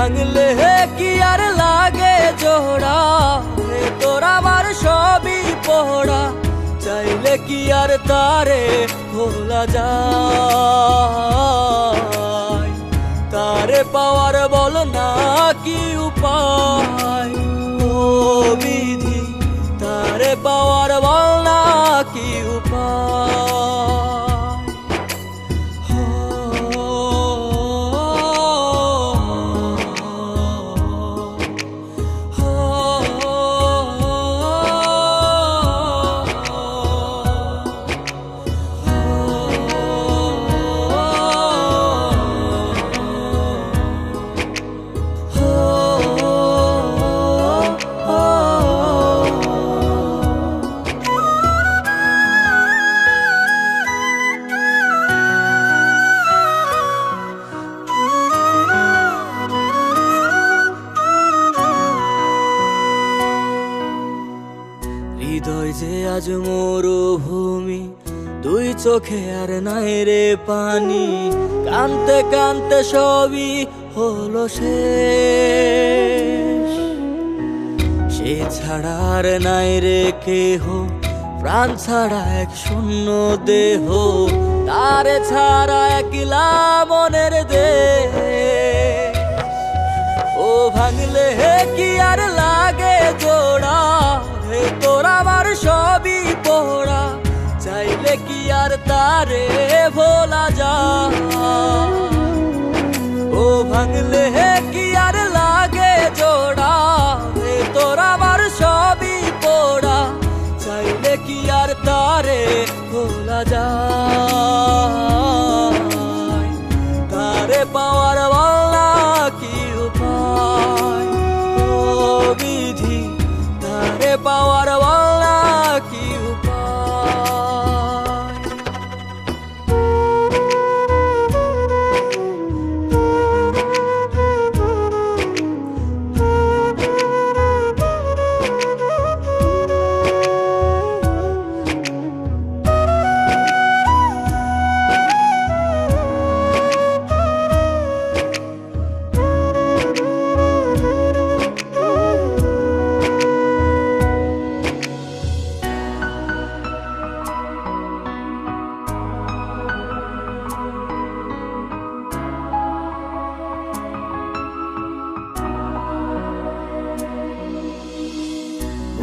ভাঙলে কি আর লাগে জোড়া ভেতর আমার সবই পোড়া চাইলে কি আর তারে ভোলা যায়? তারে পাওয়ার বল না কি উপায়? আজ মরুভূমি, দুই চোখে আর নাই রে পানি। কানতে কানতে সবই হলো সে ছাড়া আর নাই রে কেহ, প্রাণ ছাড়া এক শূন্য দেহ। তারে ছাড়া একলা মনের দে ও ভাঙলে হে কি আর লাগে জোড়া? হে তোর আমার পোড়া চাইলে কি আর তারে ভোলা যা ও ভাঙলে কি আর লাগে জোড়া? তোর আমার সবই পোড়া। চাইলে কি আর তারে ভোলা যায়? তারে পাওয়ার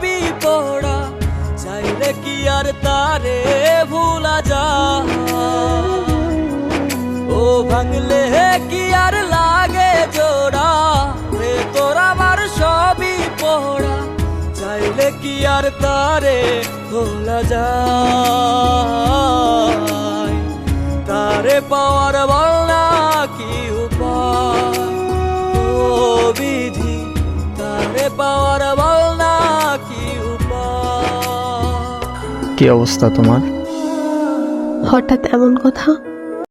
সবই পোড়া, চাইলে কি আর তারে ভুলা যা ও ভাঙলে কি আর লাগে জোড়া হে তোর আমার সবই পোড়া, চাইলে কি আর তারে ভোলা যায়? তারে পাওয়ার বলনা কি উপায়? ও বিধি, তারে পাওয়ার কি অবস্থা তোমার? হঠাৎ এমন কথা?